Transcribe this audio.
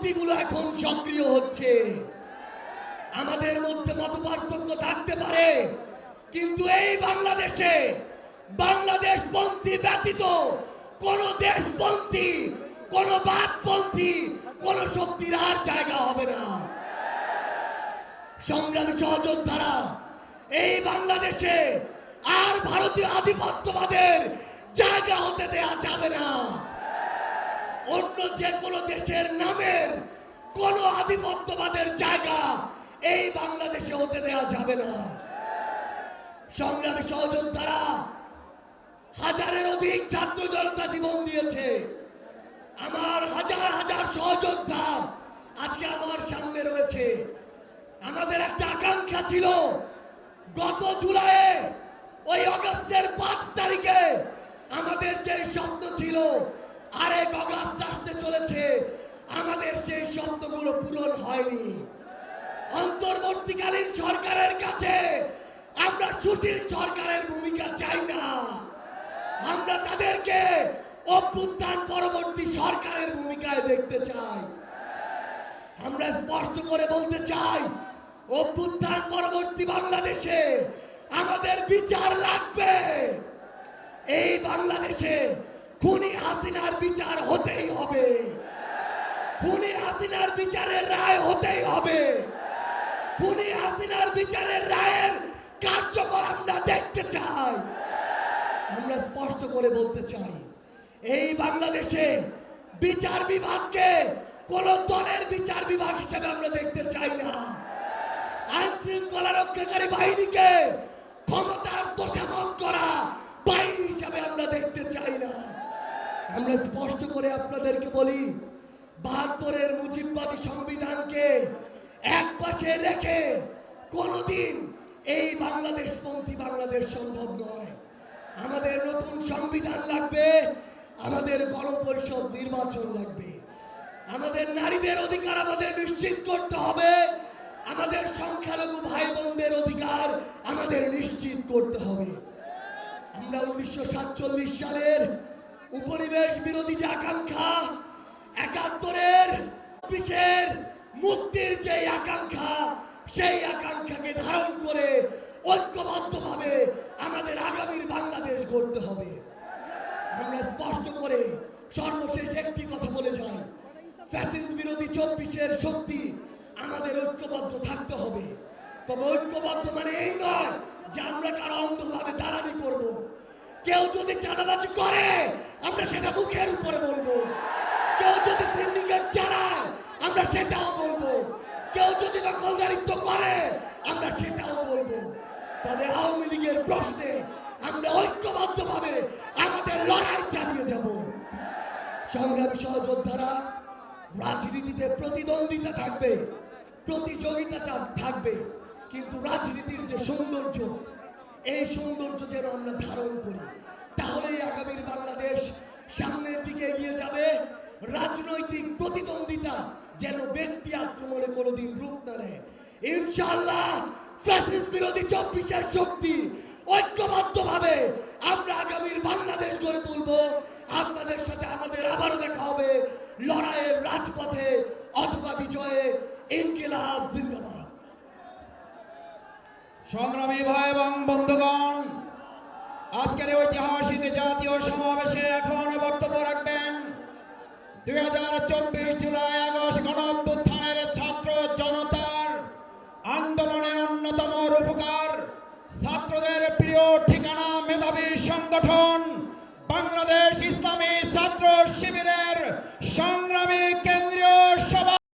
শক্তিগুলো এখন সক্রিয় হচ্ছে। আমাদের মধ্যে মত পার্থক্য থাকতে পারে, কিন্তু এই বাংলাদেশে বাংলাদেশ পন্থী ব্যতীত কোন দেশপন্থী, কোন বাদপন্থী, কোন শক্তির আর জায়গা হবে না। সংগ্রামী সহযোদ্ধারা, এই বাংলাদেশে আর ভারতীয় আধিপত্যবাদের জায়গা হতে দেয়া যাবে না। অন্য যে কোনো দেশের নামের কোন আধিপত্যবাদের জায়গা এই বাংলাদেশে হতে দেয়া যাবে না। সংগ্রামী সহযোদ্ধারা হাজারের অধিক ছাত্র জনতা জীবন দিয়েছে। আমার হাজার হাজার সহযোদ্ধা আজকে আমার সামনে রয়েছে। আমাদের একটা আকাঙ্ক্ষা ছিল, গত জুলাইয়ে, ওই অগস্টের পাঁচ তারিখে আমাদের যে স্বপ্ন ছিল আরেক অগাস্ট আসতে চলেছে। আমাদের সেই স্বপ্নগুলো পূরণ হয়নি, অন্তর্বর্তীকালীন সরকারের কাছে আমরা সুশীল সরকারের ভূমিকা চাই না। আমরা তাদেরকে অভ্যুত্থান পরবর্তী সরকারের ভূমিকায় দেখতে চাই। আমরা স্পষ্ট করে বলতে চাই, অভ্যুত্থান পরবর্তী বাংলাদেশে আমাদের বিচার লাগবে। এই বাংলাদেশে খুনি হাসিনার বিচার হতেই হবে। খুনি হাসিনার বিচারের রায় হতেই হবে। খুনি হাসিনার বিচারের রায়ের কার্যকর আমরা দেখতে চাই। আমরা স্পষ্ট করে বলতে চাই, এই বাংলাদেশে বিচার বিভাগকে কোন দলের বিচার বিভাগ হিসেবে আমরা দেখতে চাই না। আইন শৃঙ্খলা রক্ষাকারী বাহিনীকে ক্ষমতার দোষামত আমরা স্পষ্ট করে আপনাদেরকে বলি, বাহাত্তরের মুজিববাদী সংবিধানকে এক পাশে রেখে কোনদিন এই বাংলাদেশ পন্থী বাংলাদেশ সম্ভব নয়। আমাদের নতুন সংবিধান লাগবে, আমাদের গণপরিষদ নির্বাচন লাগবে। আমাদের নারীদের অধিকার আমাদের নিশ্চিত করতে হবে, আমাদের সংখ্যালঘু ভাই বোনদের অধিকার আমাদের নিশ্চিত করতে হবে। আমরা উনিশশো সাতচল্লিশ সালের উপনিবেশ বিরোধী যে আকাঙ্ক্ষা, একাত্তরের বিশের মুক্তির যে আকাঙ্ক্ষা, সেই আকাঙ্ক্ষাকে ধারণ করে ঐক্যবদ্ধভাবে আমাদের আগামীর বাংলাদেশ গড়তে হবে। আমরা স্পষ্ট করে সর্বশেষ একটি কথা বলে যাই। ফ্যাসিস্ট বিরোধী চব্বিশের শক্তি আমাদের ঐক্যবদ্ধ থাকতে হবে। তবে ঐক্যবদ্ধ মানে এই নয় যে আমরা কারও অন্ধভাবে দাঁড়ানি করব। কেউ যদি চাঁদাবাজি করে আমরা সেটা মুখের উপরে বলব। কেউ যদি সিন্ডিকেট চালায়, আমরা সেটাও বলব। কেউ যদি দখলদারিত্ব করে, আমরা সেটাও বলব। তবে আওয়ামী লীগের প্রশ্নে আমরা ঐক্যবদ্ধভাবে আমাদের লড়াই চালিয়ে যাব। সংগ্রামী সহযোদ্ধারা, রাজনীতিতে প্রতিদ্বন্দ্বিতা থাকবে প্রতিযোগিতাটা থাকবে, কিন্তু রাজনীতির যে সৌন্দর্য, এই সৌন্দর্য যেন আমরা ধারণ করি, তাহলেই আগামীর বাংলাদেশ যেন ব্যক্তি আক্রমণে কোনোদিন রূপ না নেয়। ইনশাল্লাহ ফ্যাসিস্ট বিরোধী চব্বিশের শক্তি ঐক্যবদ্ধভাবে আমরা আগামীর বাংলাদেশ গড়ে তুলব। আপনাদের সাথে আমাদের আবারও দেখা হবে লড়াইয়ের রাজপথে অথবা বিজয়ে ইনকিলাব, জিন্দাবাদ। সংগ্রামী ভাই এবং বন্ধুগণ, আজকের ঐতিহাসিক জাতীয় সমাবেশে এখন বক্তব্য রাখবেন। দুই হাজার চব্বিশ জুলাই আগস্ট shine.